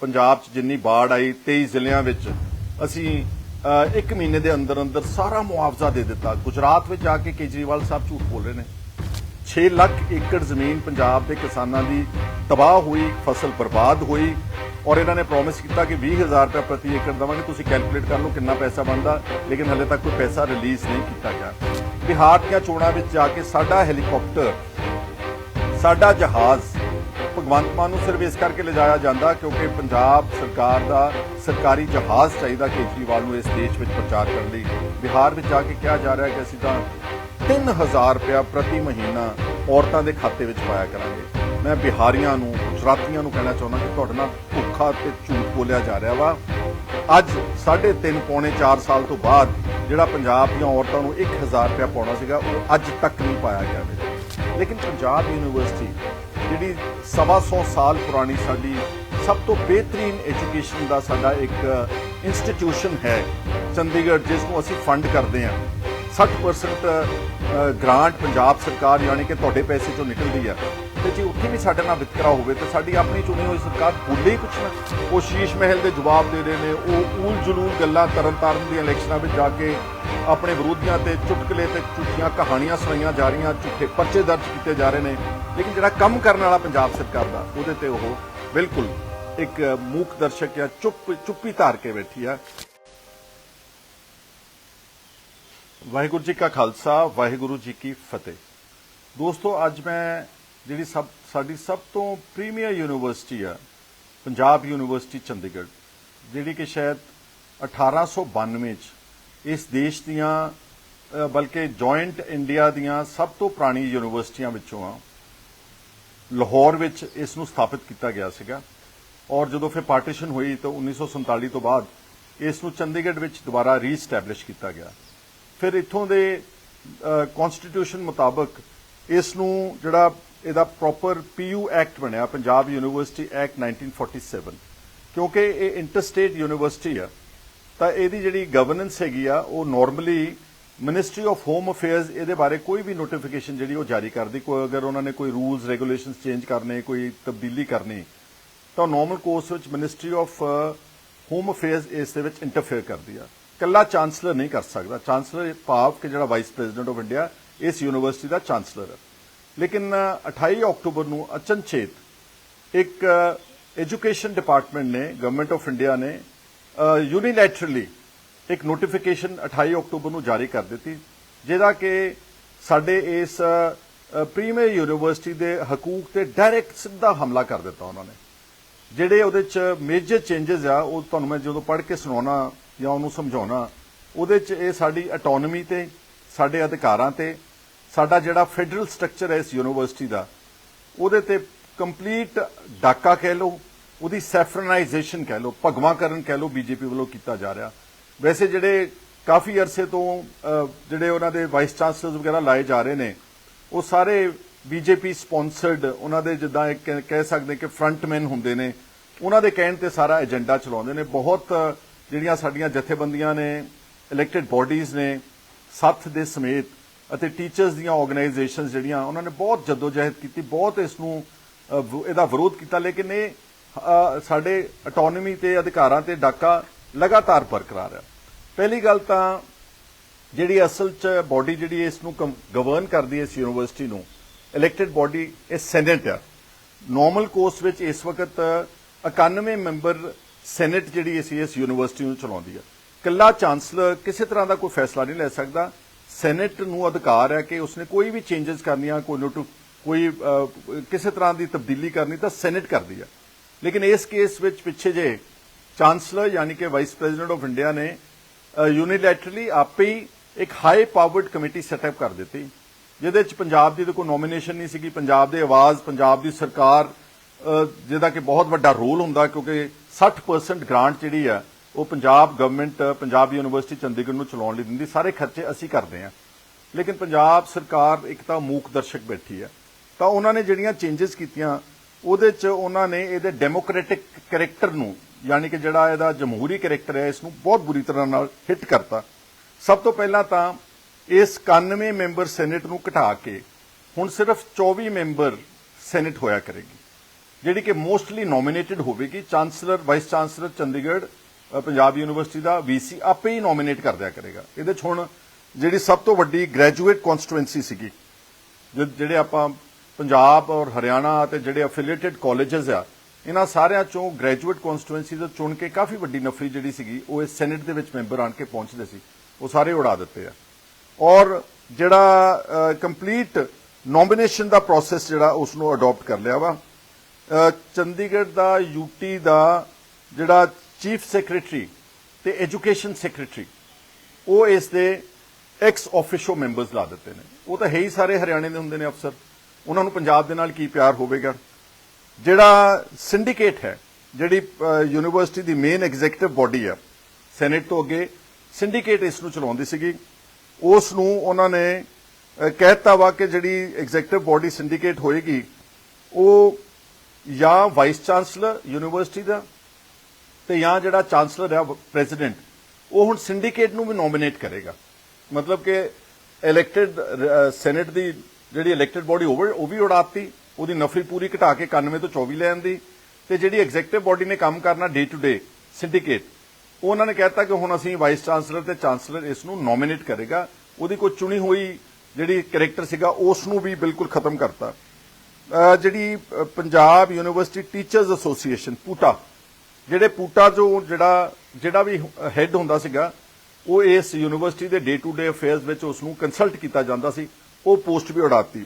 ਪੰਜਾਬ 'ਚ ਜਿੰਨੀ ਬਾੜ ਆਈ 23 ਜ਼ਿਲ੍ਹਿਆਂ ਵਿੱਚ ਅਸੀਂ ਇੱਕ ਮਹੀਨੇ ਦੇ ਅੰਦਰ ਅੰਦਰ ਸਾਰਾ ਮੁਆਵਜ਼ਾ ਦੇ ਦਿੱਤਾ। ਗੁਜਰਾਤ ਵਿੱਚ ਜਾ ਕੇ ਕੇਜਰੀਵਾਲ ਸਾਹਿਬ ਝੂਠ ਬੋਲ ਰਹੇ ਨੇ। 6 ਲੱਖ ਏਕੜ ਜ਼ਮੀਨ ਪੰਜਾਬ ਦੇ ਕਿਸਾਨਾਂ ਦੀ ਤਬਾਹ ਹੋਈ, ਫਸਲ ਬਰਬਾਦ ਹੋਈ ਔਰ ਇਹਨਾਂ ਨੇ ਪ੍ਰੋਮਿਸ ਕੀਤਾ ਕਿ 20000 ਰੁਪਏ ਪ੍ਰਤੀ ਏਕੜ ਦਵਾਂਗੇ। ਤੁਸੀਂ ਕੈਲਕੂਲੇਟ ਕਰ ਲਓ ਕਿੰਨਾ ਪੈਸਾ ਬਣਦਾ, ਲੇਕਿਨ ਹਲੇ ਤੱਕ ਕੋਈ ਪੈਸਾ ਰਿਲੀਜ਼ ਨਹੀਂ ਕੀਤਾ ਗਿਆ। ਬਿਹਾਰ ਦੀਆਂ ਚੋਣਾਂ ਵਿੱਚ ਜਾ ਕੇ ਸਾਡਾ ਹੈਲੀਕਾਪਟਰ ਸਾਡਾ ਜਹਾਜ਼ ਭਗਵੰਤ ਮਾਨ ਨੂੰ ਸਿਰਫ ਇਸ ਕਰਕੇ ਲਿਜਾਇਆ ਜਾਂਦਾ ਕਿਉਂਕਿ ਪੰਜਾਬ ਸਰਕਾਰ ਦਾ ਸਰਕਾਰੀ ਜਹਾਜ਼ ਚਾਹੀਦਾ ਕੇਜਰੀਵਾਲ ਨੂੰ ਇਸ ਦੇਸ਼ ਵਿੱਚ ਪ੍ਰਚਾਰ ਕਰਨ ਲਈ। ਬਿਹਾਰ ਵਿੱਚ ਜਾ ਕੇ ਕਿਹਾ ਜਾ ਰਿਹਾ ਕਿ ਅਸੀਂ ਤਾਂ 3000 ਰੁਪਇਆ ਪ੍ਰਤੀ ਮਹੀਨਾ ਔਰਤਾਂ ਦੇ ਖਾਤੇ ਵਿੱਚ ਪਾਇਆ ਕਰਾਂਗੇ। ਮੈਂ ਬਿਹਾਰੀਆਂ ਨੂੰ, ਗੁਜਰਾਤੀਆਂ ਨੂੰ ਕਹਿਣਾ ਚਾਹੁੰਦਾ ਕਿ ਤੁਹਾਡੇ ਨਾਲ ਧੋਖਾ ਤੇ ਝੂਠ ਬੋਲਿਆ ਜਾ ਰਿਹਾ ਵਾ। ਅੱਜ 3.5 ਪੌਣੇ 4 ਸਾਲ ਤੋਂ ਬਾਅਦ ਜਿਹੜਾ ਪੰਜਾਬ ਦੀਆਂ ਔਰਤਾਂ ਨੂੰ 1000 ਰੁਪਇਆ ਪਾਉਣਾ ਸੀਗਾ, ਉਹ ਅੱਜ ਤੱਕ ਨਹੀਂ ਪਾਇਆ ਗਿਆ। ਲੇਕਿਨ ਪੰਜਾਬ ਯੂਨੀਵਰਸਿਟੀ ਜਿਹੜੀ ਸਵਾ ਸੌ ਸਾਲ ਪੁਰਾਣੀ ਸਾਡੀ ਸਭ ਤੋਂ ਬਿਹਤਰੀਨ ਐਜੂਕੇਸ਼ਨ ਦਾ ਸਾਡਾ ਇੱਕ ਇੰਸਟੀਟਿਊਸ਼ਨ ਹੈ, ਚੰਡੀਗੜ੍ਹ, ਜਿਸ ਨੂੰ ਅਸੀਂ ਫੰਡ ਕਰਦੇ ਹਾਂ। 60% ਗ੍ਰਾਂਟ ਪੰਜਾਬ ਸਰਕਾਰ, ਯਾਨੀ ਕਿ ਤੁਹਾਡੇ ਪੈਸੇ ਚੋਂ ਨਿਕਲਦੀ ਆ। ਤੇ ਜੇ ਉੱਥੇ ਵੀ ਸਾਡੇ ਨਾਲ ਵਿਤਕਰਾ ਹੋਵੇ ਤੇ ਸਾਡੀ ਆਪਣੀ ਚੁਣੀ ਹੋਈ ਸਰਕਾਰ ਬੋਲੇ ਹੀ ਕੁਛ ਨਾ। ਉਹ ਸ਼ੀਸ਼ ਮਹਿਲ ਦੇ ਜਵਾਬ ਦੇ ਰਹੇ ਨੇ। ਉਹ ਊਲ ਜਲੂਲ ਗੱਲਾਂ ਤਰਨਤਾਰਨ ਦੀਆਂ ਇਲੈਕਸ਼ਨਾਂ ਵਿੱਚ ਜਾ ਕੇ ਆਪਣੇ ਵਿਰੋਧੀਆਂ ਤੇ ਚੁਟਕਲੇ ਤੇ ਝੂਠੀਆਂ ਕਹਾਣੀਆਂ ਸੁਣਾਈਆਂ ਜਾ ਰਹੀਆਂ, ਝੂਠੇ ਪਰਚੇ ਦਰਜ ਕੀਤੇ ਜਾ ਰਹੇ ਨੇ। ਲੇਕਿਨ ਜਿਹੜਾ ਕੰਮ ਕਰਨ ਵਾਲਾ ਪੰਜਾਬ ਸਰਕਾਰ ਦਾ, ਉਹਦੇ ਤੇ ਉਹ ਬਿਲਕੁਲ ਇੱਕ ਮੂਕ ਦਰਸ਼ਕ ਜਾਂ ਚੁੱਪ, ਚੁੱਪੀ ਧਾਰ ਕੇ ਬੈਠੀ ਆ। ਵਾਹਿਗੁਰੂ ਜੀ ਕਾ ਖਾਲਸਾ, ਵਾਹਿਗੁਰੂ ਜੀ ਕੀ ਫਤਿਹ। ਦੋਸਤੋ, ਅੱਜ ਮੈਂ ਜਿਹੜੀ ਸਭ, ਸਾਡੀ ਸਭ ਤੋਂ ਪ੍ਰੀਮੀਅਰ ਯੂਨੀਵਰਸਿਟੀ ਆ, ਪੰਜਾਬ ਯੂਨੀਵਰਸਿਟੀ ਚੰਡੀਗੜ੍ਹ, ਜਿਹੜੀ ਕਿ ਸ਼ਾਇਦ 1892 ਚ ਇਸ ਦੇਸ਼ ਦੀਆਂ ਬਲਕਿ ਜੁਆਇੰਟ ਇੰਡੀਆ ਦੀਆਂ ਸਭ ਤੋਂ ਪੁਰਾਣੀ ਯੂਨੀਵਰਸਿਟੀਆਂ ਵਿੱਚੋਂ ਆ, ਲਾਹੌਰ ਵਿੱਚ ਇਸ ਨੂੰ ਸਥਾਪਿਤ ਕੀਤਾ ਗਿਆ ਸੀਗਾ। ਔਰ ਜਦੋਂ ਫਿਰ ਪਾਰਟੀਸ਼ਨ ਹੋਈ ਤਾਂ 1947 ਤੋਂ ਬਾਅਦ ਇਸ ਨੂੰ ਚੰਡੀਗੜ੍ਹ ਵਿੱਚ ਦੁਬਾਰਾ ਰੀਸਟੈਬਲਿਸ਼ ਕੀਤਾ ਗਿਆ। ਫਿਰ ਇੱਥੋਂ ਦੇ ਕਨਸਟੀਟਿਊਸ਼ਨ ਮੁਤਾਬਕ ਇਸ ਨੂੰ ਜਿਹੜਾ ਇਹਦਾ ਪ੍ਰੋਪਰ ਪੀਯੂ ਐਕਟ ਬਣਿਆ, ਪੰਜਾਬ ਯੂਨੀਵਰਸਿਟੀ ਐਕਟ 1947 ਕਿਉਂਕਿ ਇਹ ਇੰਟਰਸਟੇਟ ਯੂਨੀਵਰਸਿਟੀ ਆ, ਤਾਂ ਇਹਦੀ ਜਿਹੜੀ ਗਵਰਨੈਂਸ ਹੈਗੀ ਆ, ਉਹ normally ministry of home affairs ਇਹਦੇ ਬਾਰੇ ਕੋਈ ਵੀ ਨੋਟੀਫਿਕੇਸ਼ਨ ਜਿਹੜੀ ਉਹ ਜਾਰੀ ਕਰਦੀ। ਕੋਈ ਅਗਰ ਉਹਨਾਂ ਨੇ ਕੋਈ ਰੂਲਸ ਰੈਗੂਲੇਸ਼ਨਸ ਚੇਂਜ ਕਰਨੇ, ਕੋਈ ਤਬਦੀਲੀ ਕਰਨੀ, ਤਾਂ ਨਾਰਮਲ ਕੋਰਸ ਵਿੱਚ ਮਿਨਿਸਟਰੀ ਆਫ ਹੋਮ ਅਫੇਅਰਸ ਇਸ ਦੇ ਵਿੱਚ ਇੰਟਰਫੇਅਰ ਕਰਦੀ ਆ। ਕੱਲਾ ਚਾਂਸਲਰ ਨਹੀਂ ਕਰ ਸਕਦਾ। ਚਾਂਸਲਰ ਭਾਵ ਕਿ ਜਿਹੜਾ ਵਾਈਸ ਪ੍ਰੈਜ਼ੀਡੈਂਟ ਆਫ ਇੰਡੀਆ ਇਸ ਯੂਨੀਵਰਸਿਟੀ ਦਾ ਚਾਂਸਲਰ ਹੈ ਲੇਕਿਨ ਅ, 28 ਅਕਤੂਬਰ ਨੂੰ ਅਚਨਚੇਤ ਇੱਕ ਐਜੂਕੇਸ਼ਨ ਡਿਪਾਰਟਮੈਂਟ ਨੇ ਗਵਰਨਮੈਂਟ ਆਫ ਇੰਡੀਆ ਨੇ ਯੂਨੀਲੈਟਰਲੀ ਇੱਕ ਨੋਟੀਫਿਕੇਸ਼ਨ 28 ਅਕਤੂਬਰ ਨੂੰ ਜਾਰੀ ਕਰ ਦਿੱਤੀ ਜਿਹਦਾ ਕਿ ਸਾਡੇ ਇਸ ਪ੍ਰੀਮੀਅਰ ਯੂਨੀਵਰਸਿਟੀ ਦੇ ਹਕੂਕ ਤੇ ਡਾਇਰੈਕਟ ਸਿੱਧਾ ਹਮਲਾ ਕਰ ਦਿੱਤਾ ਉਹਨਾਂ ਨੇ। ਜਿਹੜੇ ਉਹਦੇ ਚ ਮੇਜਰ ਚੇਂਜਸ ਆ ਉਹ ਤੁਹਾਨੂੰ ਮੈਂ ਜਦੋਂ ਪੜ੍ਹ ਕੇ ਸੁਣਾਉਣਾ ਜਾਂ ਉਹਨੂੰ ਸਮਝਾਉਣਾ ਉਹਦੇ ਚ ਇਹ ਸਾਡੀ ਆਟੋਨਮੀ ਤੇ ਸਾਡੇ ਅਧਿਕਾਰਾਂ ਤੇ ਸਾਡਾ ਜਿਹੜਾ ਫੈਡਰਲ ਸਟਰਕਚਰ ਹੈ ਇਸ ਯੂਨੀਵਰਸਿਟੀ ਦਾ, ਉਹਦੇ ਤੇ ਕੰਪਲੀਟ ਡਾਕਾ ਕਹਿ ਲਓ, ਉਹਦੀ ਸੈਫਰਨਾਈਜੇਸ਼ਨ ਕਹਿ ਲਓ, ਭਗਵਾਕਰਨ ਕਹਿ ਲਓ ਬੀਜੇਪੀ ਵੱਲੋਂ ਕੀਤਾ ਜਾ ਰਿਹਾ। ਵੈਸੇ ਜਿਹੜੇ ਕਾਫੀ ਅਰਸੇ ਤੋਂ ਜਿਹੜੇ ਉਹਨਾਂ ਦੇ ਵਾਈਸ ਚਾਂਸਲਰਸ ਵਗੈਰਾ ਲਾਏ ਜਾ ਰਹੇ ਨੇ, ਉਹ ਸਾਰੇ ਬੀਜੇਪੀ ਸਪਾਂਸਰਡ, ਉਹਨਾਂ ਦੇ ਜਿੱਦਾਂ ਕਹਿ- ਕਹਿ ਸਕਦੇ ਕਿ ਫਰੰਟਮੈਨ ਹੁੰਦੇ ਨੇ, ਉਹਨਾਂ ਦੇ ਕਹਿਣ ਤੇ ਸਾਰਾ ਏਜੰਡਾ ਚਲਾਉਂਦੇ ਨੇ। ਬਹੁਤ ਜਿਹੜੀਆਂ ਸਾਡੀਆਂ ਜਥੇਬੰਦੀਆਂ ਨੇ ਇਲੈਕਟਿਡ ਬਾਡੀਜ਼ ਨੇ ਸੱਥ ਦੇ ਸਮੇਤ ਅਤੇ ਟੀਚਰਸ ਦੀਆਂ ਆਰਗੇਨਾਈਜੇਸ਼ਨਸ ਜਿਹੜੀਆਂ, ਉਹਨਾਂ ਨੇ ਬਹੁਤ ਜਦੋਜਹਿਦ ਕੀਤੀ, ਬਹੁਤ ਇਸ ਨੂੰ ਇਹਦਾ ਵਿਰੋਧ ਕੀਤਾ, ਲੇਕਿਨ ਇਹ ਸਾਡੇ ਆਟੋਨਮੀ ਤੇ, ਅਧਿਕਾਰਾਂ ਤੇ ਡਾਕਾ ਲਗਾਤਾਰ ਬਰਕਰਾਰ ਹੈ ਪਹਿਲੀ ਗੱਲ ਤਾਂ ਜਿਹੜੀ ਅਸਲ ਚ ਬਾਡੀ ਜਿਹੜੀ ਇਸ ਨੂੰ ਗਵਰਨ ਕਰਦੀ ਹੈ ਇਸ ਯੂਨੀਵਰਸਿਟੀ ਨੂੰ ਇਲੈਕਟਿਡ ਬਾਡੀ ਇਹ ਸੈਨੇਟ ਆ। ਨਾਰਮਲ ਕੋਰਸ ਵਿੱਚ ਇਸ ਵਕਤ 91 ਮੈਂਬਰ ਸੈਨੇਟ ਜਿਹੜੀ ਅਸੀਂ ਇਸ ਯੂਨੀਵਰਸਿਟੀ ਨੂੰ ਚਲਾਉਂਦੀ ਹੈ ਕੱਲਾ ਚਾਂਸਲਰ ਕਿਸੇ ਤਰ੍ਹਾਂ ਦਾ ਕੋਈ ਫੈਸਲਾ ਨਹੀਂ ਲੈ ਸਕਦਾ ਸੈਨੇਟ ਨੂੰ ਅਧਿਕਾਰ ਹੈ ਕਿ ਉਸਨੇ ਕੋਈ ਵੀ ਚੇਂਜਸ ਕਰਨੀਆਂ, ਕੋਈ ਨੋਟ, ਕੋਈ ਕਿਸੇ ਤਰ੍ਹਾਂ ਦੀ ਤਬਦੀਲੀ ਕਰਨੀ ਤਾਂ ਸੈਨੇਟ ਕਰਦੀ ਹੈ। ਲੇਕਿਨ ਇਸ ਕੇਸ ਵਿੱਚ ਪਿੱਛੇ ਜੇ ਚਾਂਸਲਰ ਯਾਨੀ ਕਿ ਵਾਈਸ ਪ੍ਰੈਜ਼ੀਡੈਂਟ ਆਫ ਇੰਡੀਆ ਨੇ ਯੂਨੀਲੈਟਰਲੀ ਆਪੇ ਹੀ ਇੱਕ ਹਾਈ ਪਾਵਰਡ ਕਮੇਟੀ ਸੈਟਅਪ ਕਰ ਦਿੱਤੀ, ਜਿਹਦੇ ਵਿੱਚ ਪੰਜਾਬ ਦੀ ਤਾਂ ਕੋਈ ਨੋਮੀਨੇਸ਼ਨ ਨਹੀਂ ਸੀਗੀ, ਪੰਜਾਬ ਦੇ ਆਵਾਜ਼, ਪੰਜਾਬ ਦੀ ਸਰਕਾਰ ਜਿਹਦਾ ਕਿ ਬਹੁਤ ਵੱਡਾ ਰੋਲ ਹੁੰਦਾ ਕਿਉਂਕਿ 60% ਗ੍ਰਾਂਟ ਜਿਹੜੀ ਆ ਉਹ ਪੰਜਾਬ ਗਵਰਨਮੈਂਟ ਪੰਜਾਬ ਯੂਨੀਵਰਸਿਟੀ ਚੰਡੀਗੜ੍ਹ ਨੂੰ ਚਲਾਉਣ ਲਈ ਦਿੰਦੀ, ਸਾਰੇ ਖਰਚੇ ਅਸੀਂ ਕਰਦੇ ਹਾਂ। ਲੇਕਿਨ ਪੰਜਾਬ ਸਰਕਾਰ ਇੱਕ ਤਾਂ ਮੂਕ ਦਰਸ਼ਕ ਬੈਠੀ ਹੈ। ਤਾਂ ਉਹਨਾਂ ਨੇ ਜਿਹੜੀਆਂ ਚੇਂਜਸ ਕੀਤੀਆਂ, ਉਹਦੇ ਚ ਉਹਨਾਂ ਨੇ ਇਹਦੇ ਡੈਮੋਕ੍ਰੈਟਿਕ ਕੈਰੈਕਟਰ ਨੂੰ, ਯਾਨੀ ਕਿ ਜਿਹੜਾ ਇਹਦਾ ਜਮਹੂਰੀ ਕੈਰੈਕਟਰ ਹੈ, ਇਸ ਨੂੰ ਬਹੁਤ ਬੁਰੀ ਤਰ੍ਹਾਂ ਨਾਲ ਹਿੱਟ ਕਰਤਾ। ਸਭ ਤੋਂ ਪਹਿਲਾਂ ਤਾਂ ਇਸ 91 ਮੈਂਬਰ ਸੈਨੇਟ ਨੂੰ ਘਟਾ ਕੇ ਹੁਣ ਸਿਰਫ 24 ਮੈਂਬਰ ਸੈਨੇਟ ਹੋਇਆ ਕਰੇਗੀ, ਜਿਹੜੀ ਕਿ ਮੋਸਟਲੀ ਨੋਮੀਨੇਟਡ ਹੋਵੇਗੀ। Chancellor vice chancellor Chandigarh Punjab university ਦਾ ਵੀਸੀ ਆਪੇ ਹੀ ਨੋਮੀਨੇਟ ਕਰ ਦਿਆ ਕਰੇਗਾ। ਇਹਦੇ 'ਚ ਹੁਣ ਜਿਹੜੀ ਸਭ ਤੋਂ ਵੱਡੀ ਗ੍ਰੈਜੂਏਟ ਕਨਸਟੀਟੂਐਂਸੀ ਸੀਗੀ ਜਿਹੜੇ ਆਪਾਂ ਪੰਜਾਬ ਔਰ ਹਰਿਆਣਾ ਤੇ ਜਿਹੜੇ ਅਫੀਲੀਏਟਡ ਕਾਲਜਸ ਆ, ਇਹਨਾਂ ਸਾਰਿਆਂ ਚੋਂ ਗ੍ਰੈਜੂਏਟ ਕਨਸਟੀਟੂਐਂਸੀ ਤੋਂ ਚੁਣ ਕੇ ਕਾਫੀ ਵੱਡੀ ਨਫਰੀ ਜਿਹੜੀ ਸੀਗੀ, ਉਹ ਇਸ ਸੈਨੇਟ ਦੇ ਵਿੱਚ ਮੈਂਬਰ ਆਣ ਕੇ ਪਹੁੰਚਦੇ ਸੀ। ਉਹ ਸਾਰੇ ਉਡਾ ਦਿੱਤੇ ਆ। ਔਰ ਜਿਹੜਾ ਕੰਪਲੀਟ ਨੋਮੀਨੇਸ਼ਨ ਦਾ ਪ੍ਰੋਸੈਸ ਜਿਹੜਾ ਉਸ ਨੂੰ ਅਡਾਪਟ ਕਰ ਲਿਆ ਵਾ ਚੰਡੀਗੜ੍ਹ ਦਾ ਯੂਟੀ ਦਾ ਜਿਹੜਾ ਚੀਫ ਸੈਕਟਰੀ ਤੇ ਐਜੂਕੇਸ਼ਨ ਸੈਕਟਰੀ ਉਹ ਇਸ ਦੇ ਐਕਸ ਆਫੀਸ਼ੋ ਮੈਂਬਰਸ ਲਾ ਦਿੱਤੇ ਨੇ। ਉਹ ਤਾਂ ਹੈ ਹੀ ਸਾਰੇ ਹਰਿਆਣੇ ਦੇ ਹੁੰਦੇ ਨੇ ਅਫਸਰ। ਉਹਨਾਂ ਨੂੰ ਪੰਜਾਬ ਦੇ ਨਾਲ ਕੀ ਪਿਆਰ ਹੋਵੇਗਾ? ਜਿਹੜਾ ਸਿੰਡੀਕੇਟ ਹੈ ਜਿਹੜੀ ਯੂਨੀਵਰਸਿਟੀ ਦੀ ਮੇਨ ਐਗਜ਼ੀਕਟਿਵ ਬਾਡੀ ਆ ਸੈਨੇਟ ਤੋਂ ਅੱਗੇ ਸਿੰਡੀਕੇਟ ਇਸ ਨੂੰ ਚਲਾਉਂਦੀ ਸੀਗੀ। ਉਸ ਨੂੰ ਉਹਨਾਂ ਨੇ ਅ, ਕਹਿਤਾ ਵਾ ਕਿ ਜਿਹੜੀ ਐਗਜ਼ੀਕਟਿਵ ਬਾਡੀ ਸਿੰਡੀਕੇਟ ਹੋਏਗੀ ਉਹ ਜਾਂ ਵਾਈਸ ਚਾਂਸਲਰ ਯੂਨੀਵਰਸਿਟੀ ਦਾ ਤੇ ਜਾਂ ਜਿਹੜਾ ਚਾਂਸਲਰ ਹੈ ਪ੍ਰੈਜ਼ੀਡੈਂਟ ਉਹ ਹੁਣ ਸਿੰਡੀਕੇਟ ਨੂੰ ਵੀ ਨੋਮੀਨੇਟ ਕਰੇਗਾ। ਮਤਲਬ ਕਿ ਇਲੈਕਟਿਡ ਸੈਨੇਟ ਦੀ ਜਿਹੜੀ ਇਲੈਕਟਿਡ ਬਾਡੀ ਹੋਵੇ ਉਹ ਵੀ ਉਡਾਤੀ, ਉਹਦੀ ਨਫਰੀ ਪੂਰੀ ਘਟਾ ਕੇ 91 ਤੋਂ 24 ਲੈ ਆਂਦੀ ਤੇ ਜਿਹੜੀ ਐਗਜੈਕਟਿਵ ਬਾਡੀ ਨੇ ਕੰਮ ਕਰਨਾ ਡੇ ਟੂ ਡੇ ਸਿੰਡੀਕੇਟ ਉਹਨਾਂ ਨੇ ਕਹਿਤਾ ਕਿ ਹੁਣ ਅਸੀਂ ਵਾਈਸ ਚਾਂਸਲਰ ਤੇ ਚਾਂਸਲਰ ਇਸ ਨੂੰ ਨੋਮੀਨੇਟ ਕਰੇਗਾ। ਉਹਦੀ ਕੋਈ ਚੁਣੀ ਹੋਈ ਜਿਹੜੀ ਕੈਰੈਕਟਰ ਸੀਗਾ, ਉਸ ਨੂੰ ਵੀ ਬਿਲਕੁਲ ਖਤਮ ਕਰਤਾ। ਜਿਹੜੀ Punjab university teachers association PUTA ਜਿਹੜੇ ਪੂਟਾ ਚੋਂ ਜਿਹੜਾ ਜਿਹੜਾ ਵੀ ਹੈੱਡ ਹੁੰਦਾ ਸੀਗਾ, ਉਹ ਇਸ ਯੂਨੀਵਰਸਿਟੀ ਦੇ ਡੇ ਟੂ ਡੇ ਅਫੇਅਰਸ ਵਿੱਚ ਉਸ ਨੂੰ ਕੰਸਲਟ ਕੀਤਾ ਜਾਂਦਾ ਸੀ, ਉਹ ਪੋਸਟ ਵੀ ਉਡਾਤੀ।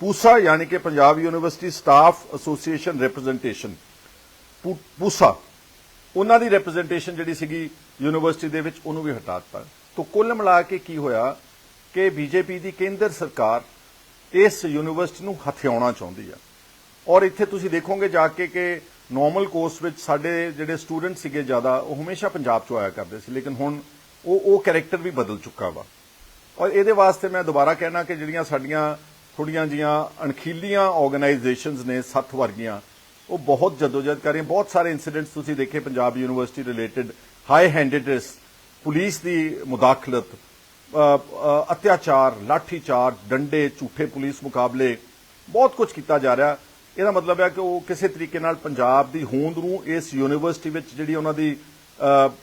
ਪੂਸਾ ਯਾਨੀ ਕਿ Punjab university staff association representation PUSA, ਉਹਨਾਂ ਦੀ ਰਿਪਰੈਜ਼ੈਂਟੇਸ਼ਨ ਜਿਹੜੀ ਸੀਗੀ ਯੂਨੀਵਰਸਿਟੀ ਦੇ ਵਿੱਚ, ਉਹਨੂੰ ਵੀ ਹਟਾ ਦਿੱਤਾ। ਤੋਂ ਕੁੱਲ ਮਿਲਾ ਕੇ ਕੀ ਹੋਇਆ ਕਿ ਬੀਜੇਪੀ ਦੀ ਕੇਂਦਰ ਸਰਕਾਰ ਇਸ ਯੂਨੀਵਰਸਿਟੀ ਨੂੰ ਹਥਿਆਉਣਾ ਚਾਹੁੰਦੀ ਆ। ਔਰ ਇੱਥੇ ਤੁਸੀਂ ਦੇਖੋਗੇ ਜਾ ਕੇ ਕਿ ਨਾਰਮਲ ਕੋਰਸ ਵਿੱਚ ਸਾਡੇ ਜਿਹੜੇ ਸਟੂਡੈਂਟ ਸੀਗੇ ਜ਼ਿਆਦਾ, ਉਹ ਹਮੇਸ਼ਾ ਪੰਜਾਬ ਚੋਂ ਆਇਆ ਕਰਦੇ ਸੀ, ਲੇਕਿਨ ਹੁਣ ਉਹ ਉਹ ਕੈਰੈਕਟਰ ਵੀ ਬਦਲ ਚੁੱਕਾ ਵਾ। ਔਰ ਇਹਦੇ ਵਾਸਤੇ ਮੈਂ ਦੁਬਾਰਾ ਕਹਿਣਾ ਕਿ ਜਿਹੜੀਆਂ ਸਾਡੀਆਂ ਥੋੜੀਆਂ ਜੀਆਂ ਅਣਖੀਲੀਆਂ ਆਰਗੇਨਾਈਜੇਸ਼ਨਸ ਨੇ, ਸੱਤ ਵਰਗੀਆਂ, ਉਹ ਬਹੁਤ ਜਦੋਜਹਿਦ ਕਰ ਰਹੀਆਂ। ਬਹੁਤ ਸਾਰੇ ਇਨਸੀਡੈਂਟਸ ਤੁਸੀਂ ਦੇਖੇ, Punjab university related high handedness police ਦੀ ਮੁਦਾਖਲਤ ਅਤਿਆਚਾਰ, ਲਾਠੀਚਾਰ, ਡੰਡੇ, ਝੂਠੇ ਪੁਲਿਸ ਮੁਕਾਬਲੇ, ਬਹੁਤ ਕੁਝ ਕੀਤਾ ਜਾ ਰਿਹਾ। ਇਹਦਾ ਮਤਲਬ ਹੈ ਕਿ ਉਹ ਕਿਸੇ ਤਰੀਕੇ ਨਾਲ ਪੰਜਾਬ ਦੀ ਹੋਂਦ ਨੂੰ, ਇਸ ਯੂਨੀਵਰਸਿਟੀ ਵਿੱਚ ਜਿਹੜੀ ਉਹਨਾਂ ਦੀ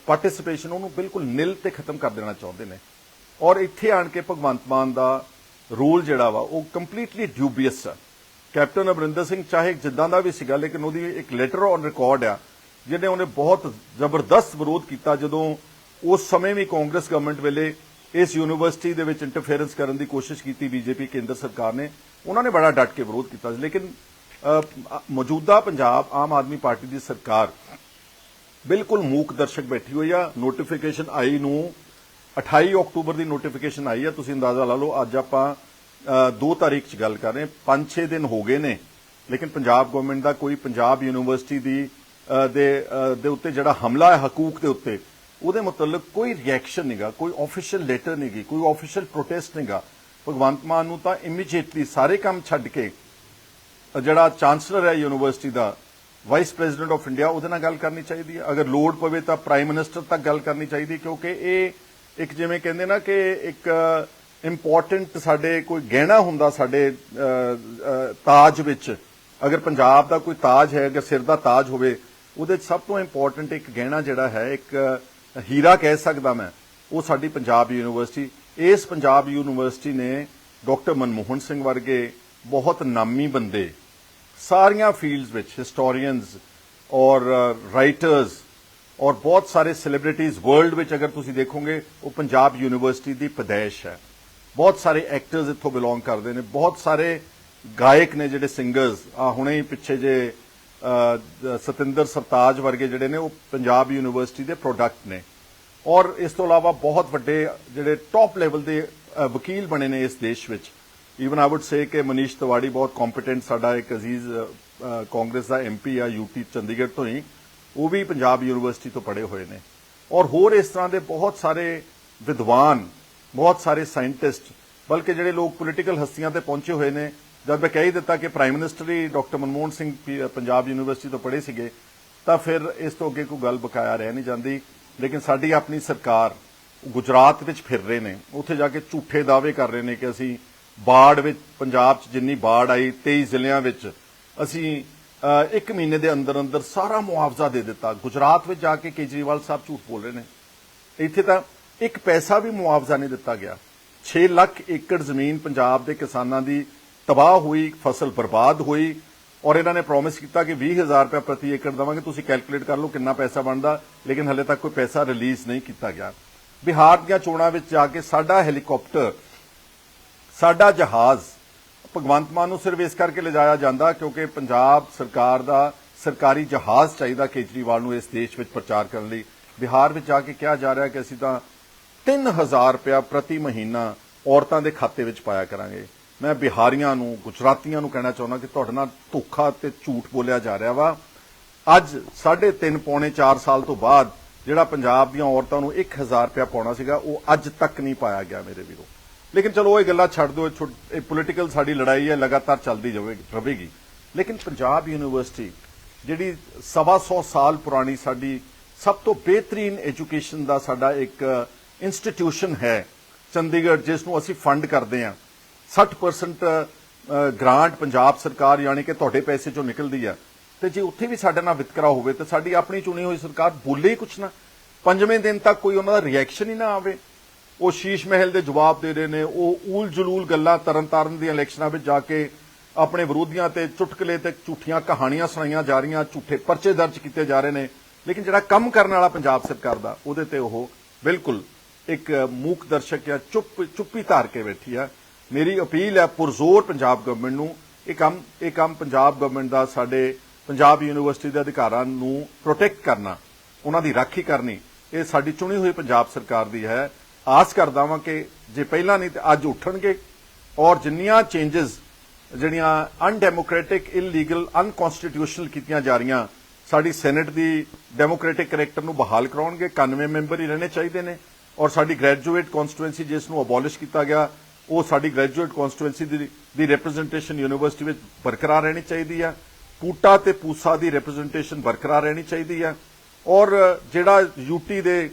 ਪਾਰਟਿਸਿਪੇਸ਼ਨ ਉਹਨੂੰ ਬਿਲਕੁਲ ਨਿਲ ਤੇ ਖਤਮ ਕਰ ਦੇਣਾ ਚਾਹੁੰਦੇ ਨੇ। ਔਰ ਇੱਥੇ ਆਣ ਕੇ ਭਗਵੰਤ ਮਾਨ ਦਾ ਰੋਲ ਜਿਹੜਾ ਵਾ, ਉਹ ਕੰਪਲੀਟਲੀ ਡਿਊਬੀਅਸ ਆ। ਕੈਪਟਨ ਅਮਰਿੰਦਰ ਸਿੰਘ ਚਾਹੇ ਜਿੱਦਾਂ ਦਾ ਵੀ ਸੀਗਾ, ਲੇਕਿਨ ਉਹਦੀ ਇੱਕ ਲੈਟਰ ਔਨ ਰਿਕਾਰਡ ਆ, ਜਿਹਨੇ ਉਹਨੇ ਬਹੁਤ ਜ਼ਬਰਦਸਤ ਵਿਰੋਧ ਕੀਤਾ ਜਦੋਂ ਉਸ ਸਮੇਂ ਵੀ ਕਾਂਗਰਸ ਗਵਰਨਮੈਂਟ ਵੇਲੇ ਇਸ ਯੂਨੀਵਰਸਿਟੀ ਦੇ ਵਿੱਚ ਇੰਟਰਫੇਰੈਂਸ ਕਰਨ ਦੀ ਕੋਸ਼ਿਸ਼ ਕੀਤੀ ਬੀਜੇਪੀ ਕੇਂਦਰ ਸਰਕਾਰ ਨੇ। ਉਹਨਾਂ ਨੇ ਬੜਾ ਡਟ ਕੇ ਵਿਰੋਧ ਕੀਤਾ ਸੀ, ਲੇਕਿਨ ਮੌਜੂਦਾ ਪੰਜਾਬ ਆਮ ਆਦਮੀ ਪਾਰਟੀ ਦੀ ਸਰਕਾਰ ਬਿਲਕੁਲ ਮੂਕ ਦਰਸ਼ਕ ਬੈਠੀ ਹੋਈ ਆ। ਨੋਟੀਫਿਕੇਸ਼ਨ ਆਈ ਨੂੰ 28 ਅਕਤੂਬਰ ਦੀ ਨੋਟੀਫਿਕੇਸ਼ਨ ਆਈ ਆ। ਤੁਸੀਂ ਅੰਦਾਜ਼ਾ ਲਾ ਲਓ ਅੱਜ ਆਪਾਂ 2 ਤਾਰੀਖ 'ਚ ਗੱਲ ਕਰ ਰਹੇ 5-6 ਦਿਨ ਹੋ ਗਏ ਨੇ ਲੇਕਿਨ ਪੰਜਾਬ ਗਵਰਨਮੈਂਟ ਦਾ ਕੋਈ ਪੰਜਾਬ ਯੂਨੀਵਰਸਿਟੀ ਦੀ ਅ, ਦੇ ਦੇ ਉੱਤੇ ਜਿਹੜਾ ਹਮਲਾ ਹੈ ਹਕੂਕ ਦੇ ਉੱਤੇ ਉਹਦੇ ਮੁਤਲਕ ਕੋਈ ਰਿਐਕਸ਼ਨ ਨਹੀਂਗਾ ਕੋਈ ਆਫੀਸ਼ੀਅਲ ਲੈਟਰ ਨਹੀਂਗੀ ਕੋਈ ਆਫੀਸ਼ੀਅਲ ਪ੍ਰੋਟੈਸਟ ਨਹੀਂਗਾ ਭਗਵੰਤ ਮਾਨ ਨੂੰ ਤਾਂ ਇਮੀਡੀਏਟਲੀ ਸਾਰੇ ਕੰਮ ਛੱਡ ਕੇ ਜਿਹੜਾ ਚਾਂਸਲਰ ਹੈ ਯੂਨੀਵਰਸਿਟੀ ਦਾ ਵਾਈਸ ਪ੍ਰੈਜ਼ੀਡੈਂਟ ਆਫ ਇੰਡੀਆ ਉਹਦੇ ਨਾਲ ਗੱਲ ਕਰਨੀ ਚਾਹੀਦੀ ਹੈ। ਅਗਰ ਲੋੜ ਪਵੇ ਤਾਂ ਪ੍ਰਾਈਮ ਮਿਨਿਸਟਰ ਤੱਕ ਗੱਲ ਕਰਨੀ ਚਾਹੀਦੀ ਕਿਉਂਕਿ ਇਹ ਇੱਕ ਜਿਵੇਂ ਕਹਿੰਦੇ ਨਾ ਕਿ ਇੱਕ ਇੰਪੋਰਟੈਂਟ ਸਾਡੇ ਕੋਈ ਗਹਿਣਾ ਹੁੰਦਾ ਸਾਡੇ ਤਾਜ ਵਿੱਚ। ਅਗਰ ਪੰਜਾਬ ਦਾ ਕੋਈ ਤਾਜ ਹੈ, ਅਗਰ ਸਿਰ ਦਾ ਤਾਜ ਹੋਵੇ, ਉਹਦੇ 'ਚ ਸਭ ਤੋਂ ਇੰਪੋਰਟੈਂਟ ਇੱਕ ਗਹਿਣਾ ਜਿਹੜਾ ਹੈ, ਇੱਕ ਹੀਰਾ ਕਹਿ ਸਕਦਾ ਮੈਂ, ਉਹ ਸਾਡੀ ਪੰਜਾਬ ਯੂਨੀਵਰਸਿਟੀ ਇਸ ਪੰਜਾਬ ਯੂਨੀਵਰਸਿਟੀ ਨੇ ਡਾਕਟਰ ਮਨਮੋਹਨ ਸਿੰਘ ਵਰਗੇ ਬਹੁਤ ਨਾਮੀ ਬੰਦੇ ਸਾਰੀਆਂ ਫੀਲਡਸ ਵਿੱਚ ਹਿਸਟੋਰੀਅਨਸ ਔਰ ਰਾਈਟਰਸ ਔਰ ਬਹੁਤ ਸਾਰੇ ਸੈਲੀਬ੍ਰਿਟੀਜ਼ ਵਰਲਡ ਵਿੱਚ ਅਗਰ ਤੁਸੀਂ ਦੇਖੋਗੇ, ਉਹ ਪੰਜਾਬ ਯੂਨੀਵਰਸਿਟੀ ਦੀ ਪਦੈਸ਼ ਹੈ। ਬਹੁਤ ਸਾਰੇ ਐਕਟਰਸ ਇੱਥੋਂ ਬਿਲੋਂਗ ਕਰਦੇ ਨੇ। ਬਹੁਤ ਸਾਰੇ ਗਾਇਕ ਨੇ ਜਿਹੜੇ ਸਿੰਗਰਸ ਆ ਹੁਣੇ ਹੀ ਪਿੱਛੇ ਜੇ ਸਤਿੰਦਰ ਸਰਤਾਜ ਵਰਗੇ ਜਿਹੜੇ ਨੇ, ਉਹ ਪੰਜਾਬ ਯੂਨੀਵਰਸਿਟੀ ਦੇ ਪ੍ਰੋਡਕਟ ਨੇ। ਔਰ ਇਸ ਤੋਂ ਇਲਾਵਾ ਬਹੁਤ ਵੱਡੇ ਜਿਹੜੇ ਟੌਪ ਲੈਵਲ ਦੇ ਵਕੀਲ ਬਣੇ ਨੇ ਇਸ ਦੇਸ਼ ਵਿੱਚ। ਈਵਨ ਆਈ ਊਡ ਸੇ ਕਿ ਮਨੀਸ਼ ਤਿਵਾੜੀ ਬਹੁਤ ਕੰਪੀਟੈਂਟ ਸਾਡਾ ਇੱਕ ਅਜ਼ੀਜ਼ ਕਾਂਗਰਸ ਦਾ ਐਮਪੀ ਆ ਯੂਟੀ ਚੰਡੀਗੜ੍ਹ ਤੋਂ ਹੀ। ਉਹ ਵੀ ਪੰਜਾਬ ਯੂਨੀਵਰਸਿਟੀ ਤੋਂ ਪੜ੍ਹੇ ਹੋਏ ਨੇ। ਔਰ ਹੋਰ ਇਸ ਤਰ੍ਹਾਂ ਦੇ ਬਹੁਤ ਸਾਰੇ ਵਿਦਵਾਨ, ਬਹੁਤ ਸਾਰੇ ਸਾਇੰਟਿਸਟ ਬਲਕਿ ਜਿਹੜੇ ਲੋਕ ਪੋਲੀਟੀਕਲ ਹਸਤੀਆਂ ਤੇ ਪਹੁੰਚੇ ਹੋਏ ਨੇ। ਜਦ ਮੈਂ ਕਹਿ ਹੀ ਦਿੱਤਾ ਕਿ ਪ੍ਰਾਈਮ ਮਿਨਿਸਟਰ ਹੀ ਡਾਕਟਰ ਮਨਮੋਹਨ ਸਿੰਘ ਪੀ- ਪੰਜਾਬ ਯੂਨੀਵਰਸਿਟੀ ਤੋਂ ਪੜ੍ਹੇ ਸੀਗੇ, ਤਾਂ ਫਿਰ ਇਸ ਤੋਂ ਅੱਗੇ ਕੋਈ ਗੱਲ ਬਕਾਇਆ ਰਹਿ ਨਹੀਂ ਜਾਂਦੀ। ਲੇਕਿਨ ਸਾਡੀ ਆਪਣੀ ਸਰਕਾਰ ਗੁਜਰਾਤ ਵਿੱਚ ਫਿਰ ਰਹੇ ਨੇ। ਉੱਥੇ ਜਾ ਕੇ ਝੂਠੇ ਦਾਅਵੇ ਕਰ ਰਹੇ ਨੇ ਕਿ ਅਸੀਂ ਬਾੜ ਵਿੱਚ, ਪੰਜਾਬ 'ਚ ਜਿੰਨੀ ਬਾੜ ਆਈ 23 ਜ਼ਿਲ੍ਹਿਆਂ ਵਿੱਚ, ਅਸੀਂ ਇੱਕ ਮਹੀਨੇ ਦੇ ਅੰਦਰ ਅੰਦਰ ਸਾਰਾ ਮੁਆਵਜ਼ਾ ਦੇ ਦਿੱਤਾ। ਗੁਜਰਾਤ ਵਿੱਚ ਜਾ ਕੇ ਕੇਜਰੀਵਾਲ ਸਾਹਿਬ ਝੂਠ ਬੋਲ ਰਹੇ ਨੇ। ਇੱਥੇ ਤਾਂ ਇੱਕ ਪੈਸਾ ਵੀ ਮੁਆਵਜ਼ਾ ਨਹੀਂ ਦਿੱਤਾ ਗਿਆ। 6 ਲੱਖ ਏਕੜ ਜ਼ਮੀਨ ਪੰਜਾਬ ਦੇ ਕਿਸਾਨਾਂ ਦੀ ਤਬਾਹ ਹੋਈ, ਫਸਲ ਬਰਬਾਦ ਹੋਈ ਔਰ ਇਹਨਾਂ ਨੇ ਪ੍ਰੋਮਿਸ ਕੀਤਾ ਕਿ 20000 ਰੁਪਏ ਪ੍ਰਤੀ ਏਕੜ ਦਵਾਂਗੇ। ਤੁਸੀਂ ਕੈਲਕੂਲੇਟ ਕਰ ਲਓ ਕਿੰਨਾ ਪੈਸਾ ਬਣਦਾ, ਲੇਕਿਨ ਹਲੇ ਤੱਕ ਕੋਈ ਪੈਸਾ ਰਿਲੀਜ਼ ਨਹੀਂ ਕੀਤਾ ਗਿਆ। ਬਿਹਾਰ ਦੀਆਂ ਚੋਣਾਂ ਵਿੱਚ ਜਾ ਕੇ ਸਾਡਾ ਹੈਲੀਕਾਪਟਰ ਸਾਡਾ ਜਹਾਜ਼ ਭਗਵੰਤ ਮਾਨ ਨੂੰ ਸਿਰਫ ਇਸ ਕਰਕੇ ਲਿਜਾਇਆ ਜਾਂਦਾ ਕਿਉਂਕਿ ਪੰਜਾਬ ਸਰਕਾਰ ਦਾ ਸਰਕਾਰੀ ਜਹਾਜ਼ ਚਾਹੀਦਾ ਕੇਜਰੀਵਾਲ ਨੂੰ ਇਸ ਦੇਸ਼ ਵਿੱਚ ਪ੍ਰਚਾਰ ਕਰਨ ਲਈ। ਬਿਹਾਰ ਵਿੱਚ ਜਾ ਕੇ ਕਿਹਾ ਜਾ ਰਿਹਾ ਕਿ ਅਸੀਂ ਤਾਂ 3000 ਰੁਪਇਆ ਪ੍ਰਤੀ ਮਹੀਨਾ ਔਰਤਾਂ ਦੇ ਖਾਤੇ ਵਿੱਚ ਪਾਇਆ ਕਰਾਂਗੇ। ਮੈਂ ਬਿਹਾਰੀਆਂ ਨੂੰ, ਗੁਜਰਾਤੀਆਂ ਨੂੰ ਕਹਿਣਾ ਚਾਹੁੰਦਾ ਕਿ ਤੁਹਾਡੇ ਨਾਲ ਧੋਖਾ ਤੇ ਝੂਠ ਬੋਲਿਆ ਜਾ ਰਿਹਾ ਵਾ। ਅੱਜ 3.5 ਪੌਣੇ 4 ਸਾਲ ਤੋਂ ਬਾਅਦ ਜਿਹੜਾ ਪੰਜਾਬ ਦੀਆਂ ਔਰਤਾਂ ਨੂੰ 1000 ਰੁਪਇਆ ਪਾਉਣਾ ਸੀਗਾ, ਉਹ ਅੱਜ ਤੱਕ ਨਹੀਂ ਪਾਇਆ ਗਿਆ ਮੇਰੇ ਵੀਰੋ। ਲੇਕਿਨ ਚਲੋ ਇਹ ਗੱਲਾਂ ਛੱਡ ਦਿਓ ਇਹ ਪੋਲੀਟੀਕਲ ਸਾਡੀ ਲੜਾਈ ਹੈ ਲਗਾਤਾਰ ਚੱਲਦੀ ਜਾਵੇਗੀ ਰਹੇਗੀ। ਲੇਕਿਨ ਪੰਜਾਬ ਯੂਨੀਵਰਸਿਟੀ ਜਿਹੜੀ ਸਵਾ ਸੌ ਸਾਲ ਪੁਰਾਣੀ ਸਾਡੀ ਸਭ ਤੋਂ ਬਿਹਤਰੀਨ ਐਜੂਕੇਸ਼ਨ ਦਾ ਸਾਡਾ ਇੱਕ ਇੰਸਟੀਟਿਊਸ਼ਨ ਹੈ ਚੰਡੀਗੜ੍ਹ ਜਿਸ ਨੂੰ ਅਸੀਂ ਫੰਡ ਕਰਦੇ ਹਾਂ। 60% ਅ, ਗ੍ਰਾਂਟ ਪੰਜਾਬ ਸਰਕਾਰ ਯਾਨੀ ਕਿ ਤੁਹਾਡੇ ਪੈਸੇ ਚੋਂ ਨਿਕਲਦੀ ਆ। ਤੇ ਜੇ ਉੱਥੇ ਵੀ ਸਾਡੇ ਨਾਲ ਵਿਤਕਰਾ ਹੋਵੇ ਤੇ ਸਾਡੀ ਆਪਣੀ ਚੁਣੀ ਹੋਈ ਸਰਕਾਰ ਬੋਲੇ ਹੀ ਕੁਛ ਨਾ। ਪੰਜਵੇਂ ਦਿਨ ਤੱਕ ਕੋਈ ਉਹਨਾਂ ਦਾ ਰਿਐਕਸ਼ਨ ਹੀ ਨਾ ਆਵੇ। ਉਹ ਸ਼ੀਸ਼ ਮਹਿਲ ਦੇ ਜਵਾਬ ਦੇ ਰਹੇ ਨੇ। ਉਹ ਊਲ ਜਲੂਲ ਗੱਲਾਂ ਤਰਨਤਾਰਨ ਦੀਆਂ ਇਲੈਕਸ਼ਨਾਂ ਵਿੱਚ ਜਾ ਕੇ ਆਪਣੇ ਵਿਰੋਧੀਆਂ ਤੇ ਚੁਟਕਲੇ ਤੇ ਝੂਠੀਆਂ ਕਹਾਣੀਆਂ ਸੁਣਾਈਆਂ ਜਾ ਰਹੀਆਂ, ਝੂਠੇ ਪਰਚੇ ਦਰਜ ਕੀਤੇ ਜਾ ਰਹੇ ਨੇ। ਲੇਕਿਨ ਜਿਹੜਾ ਕੰਮ ਕਰਨ ਵਾਲਾ ਪੰਜਾਬ ਸਰਕਾਰ ਦਾ, ਉਹਦੇ ਤੇ ਉਹ ਬਿਲਕੁਲ ਇੱਕ ਮੂਕ ਦਰਸ਼ਕ ਜਾਂ ਚੁੱਪ, ਚੁੱਪੀ ਧਾਰ ਕੇ ਬੈਠੀ ਆ। ਮੇਰੀ ਅਪੀਲ ਹੈ ਪੁਰਜ਼ੋਰ ਪੰਜਾਬ ਗਵਰਨਮੈਂਟ ਨੂੰ, ਇਹ ਕੰਮ ਇਹ ਕੰਮ ਪੰਜਾਬ ਗਵਰਨਮੈਂਟ ਦਾ, ਸਾਡੇ ਪੰਜਾਬ ਯੂਨੀਵਰਸਿਟੀ ਦੇ ਅਧਿਕਾਰਾਂ ਨੂੰ ਪ੍ਰੋਟੈਕਟ ਕਰਨਾ, ਉਹਨਾਂ ਦੀ ਰਾਖੀ ਕਰਨੀ, ਇਹ ਸਾਡੀ ਚੁਣੀ ਹੋਈ ਪੰਜਾਬ ਸਰਕਾਰ ਦੀ ਹੈ। ਆਸ ਕਰਦਾ ਵਾਂ ਕਿ ਜੇ ਪਹਿਲਾਂ ਨਹੀਂ ਤੇ ਅੱਜ ਉੱਠਣਗੇ। ਔਰ ਜਿੰਨੀਆਂ ਚੇਂਜਸ ਜਿਹੜੀਆਂ ਅਨਡੈਮੋਕ੍ਰੈਟਿਕ ਇਲੀਗਲ ਅਨਕਨਸਟੀਟਿਊਸ਼ਨਲ ਕੀਤੀਆਂ ਜਾ ਰਹੀਆਂ, ਸਾਡੀ ਸੈਨੇਟ ਦੀ ਡੈਮੋਕ੍ਰੈਟਿਕ ਕਰੈਕਟਰ ਨੂੰ ਬਹਾਲ ਕਰਾਉਣਗੇ 91 ਮੈਂਬਰ ਹੀ ਰਹਿਣੇ ਚਾਹੀਦੇ ਨੇ। ਔਰ ਸਾਡੀ ਗ੍ਰੈਜੂਏਟ ਕਨਸਟੀਟੂਐਂਸੀ ਜਿਸ ਨੂੰ ਅਬੋਲਿਸ਼ ਕੀਤਾ ਗਿਆ, ਉਹ ਸਾਡੀ ਗ੍ਰੈਜੂਏਟ ਕਨਸਟੀਟੂਐਂਸੀ ਦੀ ਦੀ ਰਿਪਰੈਜ਼ੈਂਟੇਸ਼ਨ ਯੂਨੀਵਰਸਿਟੀ ਵਿੱਚ ਬਰਕਰਾਰ ਰਹਿਣੀ ਚਾਹੀਦੀ ਆ। ਪੂਟਾ ਤੇ ਪੂਸਾ ਦੀ ਰਿਪਰੈਜ਼ੈਂਟੇਸ਼ਨ ਬਰਕਰਾਰ ਰਹਿਣੀ ਚਾਹੀਦੀ ਆ। ਔਰ ਜਿਹੜਾ ਯੂਟੀ ਦੇ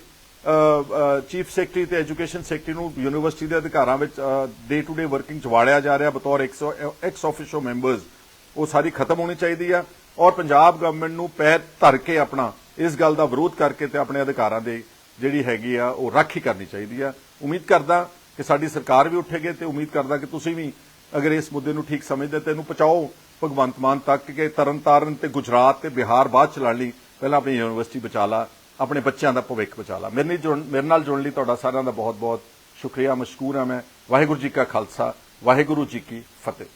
ਚੀਫ ਸੈਕਟਰੀ ਤੇ ਐਜੂਕੇਸ਼ਨ ਸੈਕਟਰੀ ਨੂੰ ਯੂਨੀਵਰਸਿਟੀ ਦੇ ਅਧਿਕਾਰਾਂ ਵਿੱਚ ਡੇ ਟੂ ਡੇ ਵਰਕਿੰਗ ਚ ਵਾੜਿਆ ਜਾ ਰਿਹਾ ਬਤੌਰ ਐਕਸ ਆਫੀਸ਼ੋ ਮੈਂਬਰਸ ਉਹ ਸਾਰੀ ਖਤਮ ਹੋਣੀ ਚਾਹੀਦੀ ਆ ਔਰ ਪੰਜਾਬ ਗਵਰਨਮੈਂਟ ਨੂੰ ਪੈਰ ਧਰ ਕੇ ਆਪਣਾ ਇਸ ਗੱਲ ਦਾ ਵਿਰੋਧ ਕਰਕੇ ਤੇ ਆਪਣੇ ਅਧਿਕਾਰਾਂ ਦੇ ਜਿਹੜੀ ਹੈਗੀ ਆ, ਉਹ ਰਾਖੀ ਕਰਨੀ ਚਾਹੀਦੀ ਆ। ਉਮੀਦ ਕਰਦਾ ਕਿ ਸਾਡੀ ਸਰਕਾਰ ਵੀ ਉੱਠੇਗੀ ਤੇ ਉਮੀਦ ਕਰਦਾ ਕਿ ਤੁਸੀਂ ਵੀ ਅਗਰ ਇਸ ਮੁੱਦੇ ਨੂੰ ਠੀਕ ਸਮਝਦੇ ਤੇ ਇਹਨੂੰ ਪਹੁੰਚਾਓ, ਭਗਵੰਤ ਮਾਨ ਤੱਕ ਕਿ ਤਰਨਤਾਰਨ ਤੇ ਗੁਜਰਾਤ ਤੇ ਬਿਹਾਰ ਬਾਅਦ ਚਲਾਣ ਲਈ। ਪਹਿਲਾਂ ਆਪਣੀ ਯੂਨੀਵਰਸਿਟੀ ਬਚਾ ਲਾ ਆਪਣੇ ਬੱਚਿਆਂ ਦਾ ਭਵਿੱਖ ਬਚਾ ਲਾ। ਮੇਰੇ ਨਾਲ ਜੁੜਨ ਮੇਰੇ ਨਾਲ ਜੁੜਨ ਲਈ ਤੁਹਾਡਾ ਸਾਰਿਆਂ ਦਾ ਬਹੁਤ ਬਹੁਤ ਸ਼ੁਕਰੀਆ, ਮਸ਼ਕੂਰ ਹਾਂ ਮੈਂ। ਵਾਹਿਗੁਰੂ ਜੀ ਕਾ ਖਾਲਸਾ, ਵਾਹਿਗੁਰੂ ਜੀ ਕੀ ਫਤਿਹ।